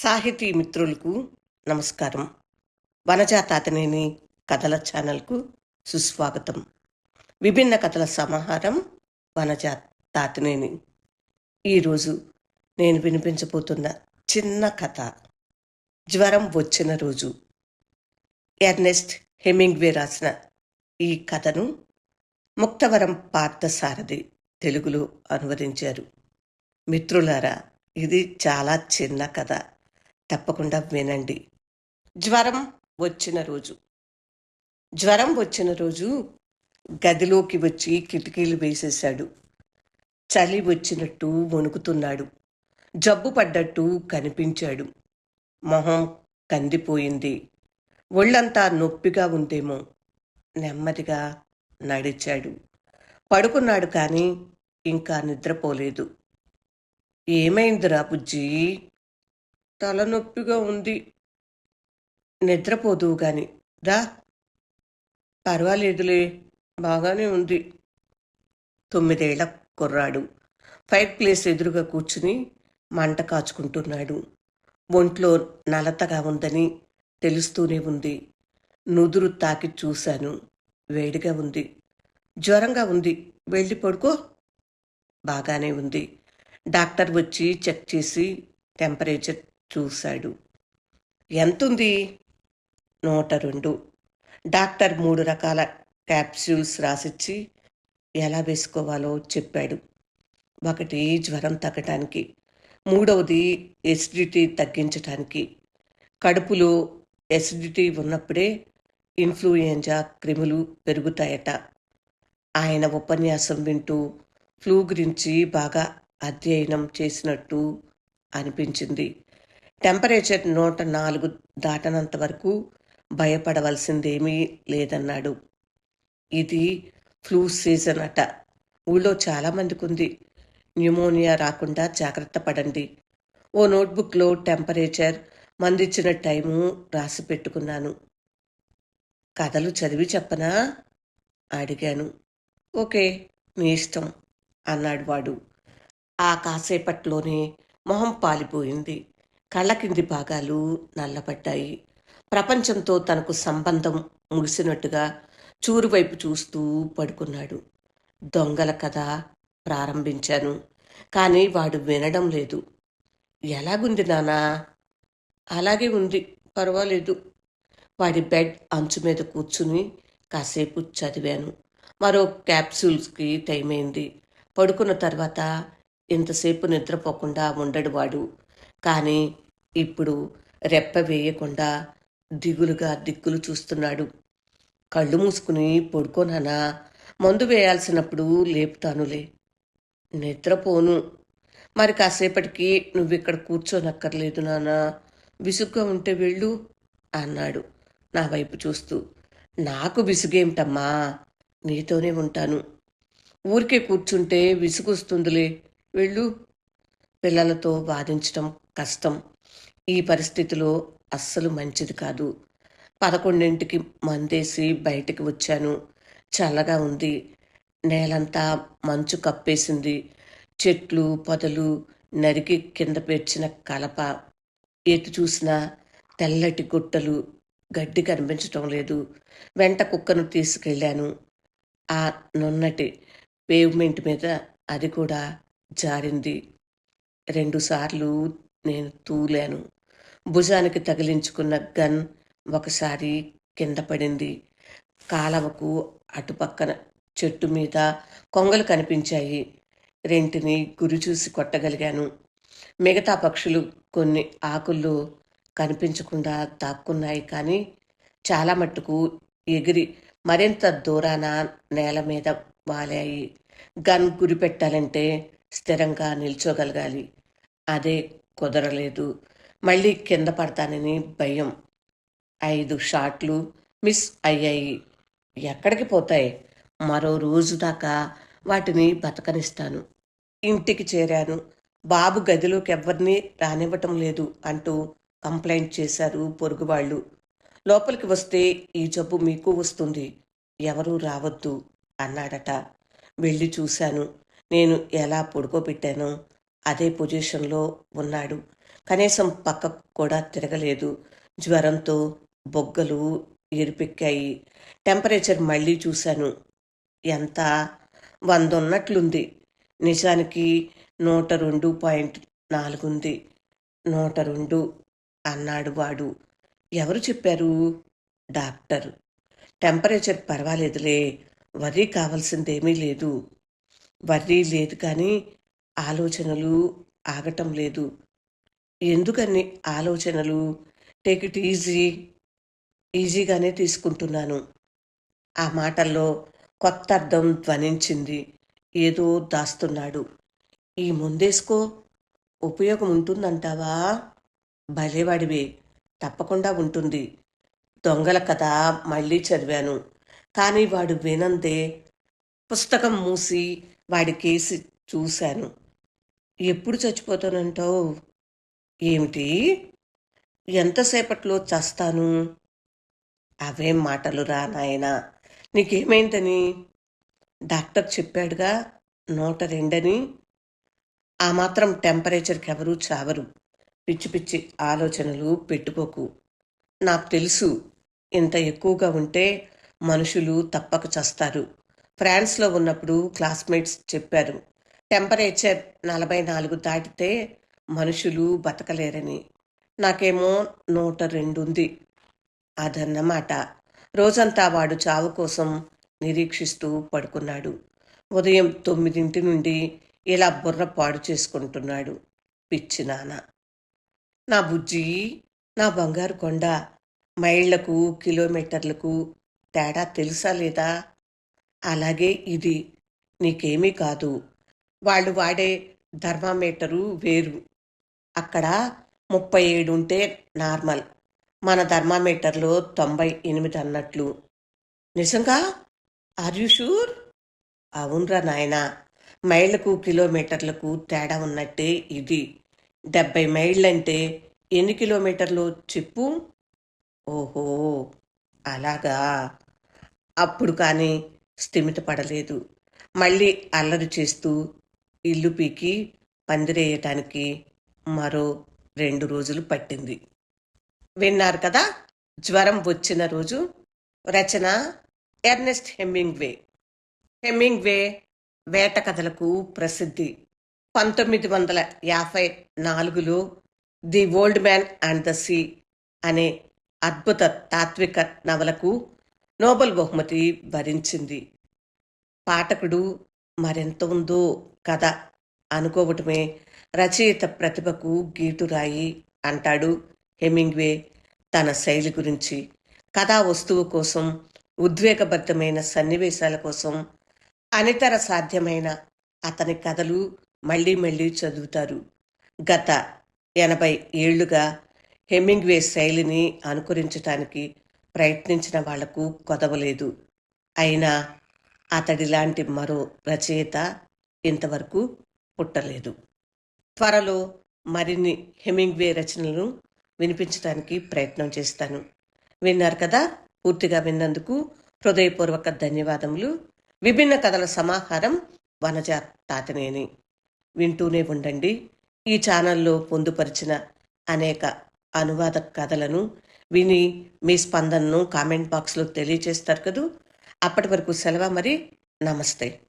సాహితీ మిత్రులకు నమస్కారం. వనజాతాతనేని కథల ఛానల్కు సుస్వాగతం. విభిన్న కథల సమాహారం వనజా తాతనేని ఈరోజు నేను వినిపించబోతున్న చిన్న కథ. జ్వరం వచ్చిన రోజు. ఎర్నెస్ట్ హెమింగ్వే రాసిన ఈ కథను ముక్తవరం పార్థసారథి తెలుగులో అనువదించారు. మిత్రులారా ఇది చాలా చిన్న కథ. తప్పకుండా వినండి. జ్వరం వచ్చిన రోజు. జ్వరం వచ్చిన రోజు గదిలోకి వచ్చి కిటికీలు వేసేశాడు. చలి వచ్చినట్టు వణుకుతున్నాడు. జబ్బు పడ్డట్టు కనిపించాడు. మొహం కందిపోయింది. ఒళ్ళంతా నొప్పిగా ఉందేమో. నెమ్మదిగా నడిచాడు. పడుకున్నాడు కానీ ఇంకా నిద్రపోలేదు. ఏమైందిరా బుజ్జి? తలనొప్పిగా ఉంది. నిద్రపోదువు గాని. దా. పర్వాలేదులే. బాగానే ఉంది. తొమ్మిదేళ్ళ కుర్రాడు. ఫైర్ ప్లేస్ ఎదురుగా కూర్చుని మంట కాచుకుంటున్నాడు. ఒంట్లో నలతగా ఉందని తెలుస్తూనే ఉంది. నుదురు తాకి చూశాను. వేడిగా ఉంది. జ్వరంగా ఉంది. వెళ్ళి పడుకో. బాగానే ఉంది. డాక్టర్ వచ్చి చెక్ చేసి టెంపరేచర్ చూశాడు. ఎంతుంది? నూట రెండు. డాక్టర్ మూడు రకాల క్యాప్సూల్స్ రాసిచ్చి ఎలా వేసుకోవాలో చెప్పాడు. ఒకటి జ్వరం తగ్గటానికి. మూడవది ఎసిడిటీ తగ్గించటానికి. కడుపులో ఎసిడిటీ ఉన్నప్పుడే ఇన్ఫ్లుయెంజా క్రిములు పెరుగుతాయట. ఆయన ఉపన్యాసం వింటూ ఫ్లూ గురించి బాగా అధ్యయనం చేసినట్టు అనిపించింది. టెంపరేచర్ నూట నాలుగు దాటనంత వరకు భయపడవలసిందేమీ లేదన్నాడు. ఇది ఫ్లూ సీజన్ అట. ఊళ్ళో చాలామందికి ఉంది న్యూమోనియా రాకుండా జాగ్రత్త పడండి. ఓ నోట్బుక్లో టెంపరేచర్ మందిచ్చిన టైము రాసి పెట్టుకున్నాను. కథలు చదివి చెప్పనా? అడిగాను. ఓకే మీ ఇష్టం అన్నాడు వాడు. ఆ కాసేపట్లోనే మొహం పాలిపోయింది. కళ్ళ కింది భాగాలు నల్లబడ్డాయి. ప్రపంచంతో తనకు సంబంధం ముగిసినట్టుగా చూరువైపు చూస్తూ పడుకున్నాడు. దొంగల కథ ప్రారంభించాను కానీ వాడు వినడం లేదు. ఎలాగుంది నానా అలాగే ఉంది పర్వాలేదు. వాడి బెడ్ అంచు మీద కూర్చుని కాసేపు చదివాను. మరో క్యాప్సూల్స్కి టైం అయింది పడుకున్న తర్వాత ఇంతసేపు నిద్రపోకుండా ఉండడు వాడు. కానీ ఇప్పుడు రెప్ప వేయకుండా దిగులుగా దిక్కులు చూస్తున్నాడు. కళ్ళు మూసుకుని పడుకోనానా మందు వేయాల్సినప్పుడు లేపుతానులే. నిద్రపోను. మరి కాసేపటికి నువ్విక్కడ కూర్చోనక్కర్లేదు నానా విసుగ్గా ఉంటే వెళ్ళు అన్నాడు నా వైపు చూస్తూ. నాకు విసుగేమిటమ్మా నీతోనే ఉంటాను. ఊరికే కూర్చుంటే విసుగొస్తుందిలే. వెళ్ళు పిల్లలతో వాదించడం కష్టం. ఈ పరిస్థితిలో అస్సలు మంచిది కాదు. పదకొండింటికి మందేసి బయటికి వచ్చాను. చల్లగా ఉంది. నేలంతా మంచు కప్పేసింది. చెట్లు పొదలు నరికి కింద పేర్చిన కలప. ఎటు చూసినా తెల్లటి గుట్టలు. గడ్డి కనిపించటం లేదు. వెంట కుక్కను తీసుకెళ్ళాను. ఆ నున్నటి పేవ్మెంట్ మీద అది కూడా జారింది. రెండుసార్లు నేను తూలాను. భుజానికి తగిలించుకున్న గన్ ఒకసారి కింద పడింది. కాలవకు అటుపక్కన చెట్టు మీద కొంగలు కనిపించాయి. రెంటిని గురి చూసి కొట్టగలిగాను. మిగతా పక్షులు కొన్ని ఆకుల్లో కనిపించకుండా దాక్కున్నాయి కానీ చాలా మట్టుకు ఎగిరి మరింత దూరాన నేల మీద వాలాయి. గన్ గురి పెట్టాలంటే స్థిరంగా నిల్చోగలగాలి. అదే కుదరలేదు. మళ్ళీ కింద పడతానని భయం. ఐదు షాట్లు మిస్ అయ్యాయి. ఎక్కడికి పోతాయి? మరో రోజు దాకా వాటిని బతకనిస్తాను. ఇంటికి చేరాను. బాబు గదిలోకి ఎవరిని రానివ్వటం లేదు అంటూ కంప్లైంట్ చేశారు పొరుగువాళ్ళు. లోపలికి వస్తే ఈ జబ్బు మీకు వస్తుంది. ఎవరూ రావద్దు అన్నాడట. వెళ్ళి చూశాను. నేను ఎలా పడుకోబెట్టానో అదే పొజిషన్లో ఉన్నాడు. కనీసం పక్కకు కూడా తిరగలేదు. జ్వరంతో బొగ్గలు ఎరిపెక్కాయి. టెంపరేచర్ మళ్ళీ చూశాను. ఎంత? వంద ఉన్నట్లుంది నిజానికి నూట రెండు పాయింట్ నాలుగుంది. నూట రెండు అన్నాడు వాడు. ఎవరు చెప్పారు? డాక్టర్. టెంపరేచర్ పర్వాలేదులే. వర్రీ కావాల్సిందేమీ లేదు. వర్రీ లేదు కానీ ఆలోచనలు ఆగటం లేదు. ఎందుకని ఆలోచనలు? టేక్ ఇట్ ఈజీ ఈజీగానే తీసుకుంటున్నాను. ఆ మాటల్లో కొత్త అర్థం ధ్వనించింది. ఏదో దాస్తున్నాడు. ఈ ముందేసుకో. ఉపయోగం ఉంటుందంటావా? భలేవాడివే. తప్పకుండా ఉంటుంది. దొంగల కథ మళ్ళీ చదివాను. కానీ వాడు వినందే. పుస్తకం మూసి వాడి కేసి చూశాను. ఎప్పుడు చచ్చిపోతానంటావు? ఏమిటి? ఎంతసేపట్లో చస్తాను? అవేం మాటలు రా నాయనా. నీకేమైందని? డాక్టర్ చెప్పాడుగా నూట రెండని. ఆ మాత్రం టెంపరేచర్కి ఎవరూ చావరు. పిచ్చి పిచ్చి ఆలోచనలు పెట్టుకోకు. నాకు తెలుసు ఇంత ఎక్కువగా ఉంటే మనుషులు తప్పక చస్తారు. ఫ్రాన్స్లో ఉన్నప్పుడు క్లాస్మేట్స్ చెప్పారు టెంపరేచర్ నలభై నాలుగు దాటితే మనుషులు బతకలేరని. నాకేమో నూట రెండు ఉంది అదన్నమాట. రోజంతా వాడు చావు కోసం నిరీక్షిస్తూ పడుకున్నాడు. ఉదయం తొమ్మిదింటి నుండి ఇలా బుర్ర పాడు చేసుకుంటున్నాడు పిచ్చి నాన్న. నా బుజ్జి నా బంగారు కొండ మైళ్ళకు కిలోమీటర్లకు తేడా తెలుసా లేదా? అలాగే ఇది నీకేమీ కాదు. వాళ్ళు వాడే ధర్మామీటరు వేరు. అక్కడ ముప్పై ఏడు ఉంటే నార్మల్. మన ధర్మామీటర్లో తొంభై ఎనిమిది అన్నట్లు. నిజంగా? ఆర్ యు షూర్ అవునరా నాయన. మైళ్ళకు కిలోమీటర్లకు తేడా ఉన్నట్టే ఇది. డెబ్బై మైళ్ళంటే ఎన్ని కిలోమీటర్లు చెప్పు? ఓహో అలాగా. అప్పుడు కానీ స్థిమిత పడలేదు మళ్ళీ అల్లరి చేస్తూ ఇల్లు పీకి పందిరేయటానికి మరో రెండు రోజులు పట్టింది. విన్నారు కదా? జ్వరం వచ్చిన రోజు రచన ఎర్నెస్ట్ హెమ్మింగ్వే హెమ్మింగ్వే వేట కథలకు ప్రసిద్ధి. పంతొమ్మిది వందల యాభై నాలుగులో the old man and the sea అనే అద్భుత తాత్విక నవలకు నోబెల్ బహుమతి భరించింది పాఠకుడు మరెంత ఉందో కథ అనుకోవటమే. రచయిత ప్రతిభకు గీటురాయి అంటాడు హెమింగ్వే తన శైలి గురించి. కథా వస్తువు కోసం ఉద్వేగబద్ధమైన సన్నివేశాల కోసం అనితర సాధ్యమైన అతని కథలు మళ్ళీ మళ్ళీ చదువుతారు. గత ఎనభై ఏళ్ళుగా హెమింగ్వే శైలిని అనుకరించటానికి ప్రయత్నించిన వాళ్ళకు కొదవలేదు. అయినా అతడిలాంటి మరో రచయిత ఇంతవరకు పుట్టలేదు. త్వరలో మరిన్ని హెమింగ్వే రచనలను వినిపించడానికి ప్రయత్నం చేస్తాను. విన్నారు కదా? పూర్తిగా విన్నందుకు హృదయపూర్వక ధన్యవాదములు. విభిన్న కథల సమాహారం వనజ తాతనేని. వింటూనే ఉండండి. ఈ ఛానల్లో పొందుపరిచిన అనేక అనువాద కథలను విని మీ స్పందనను కామెంట్ బాక్స్లో తెలియజేస్తారు కదూ? అప్పటి వరకు సెలవు మరి. నమస్తే.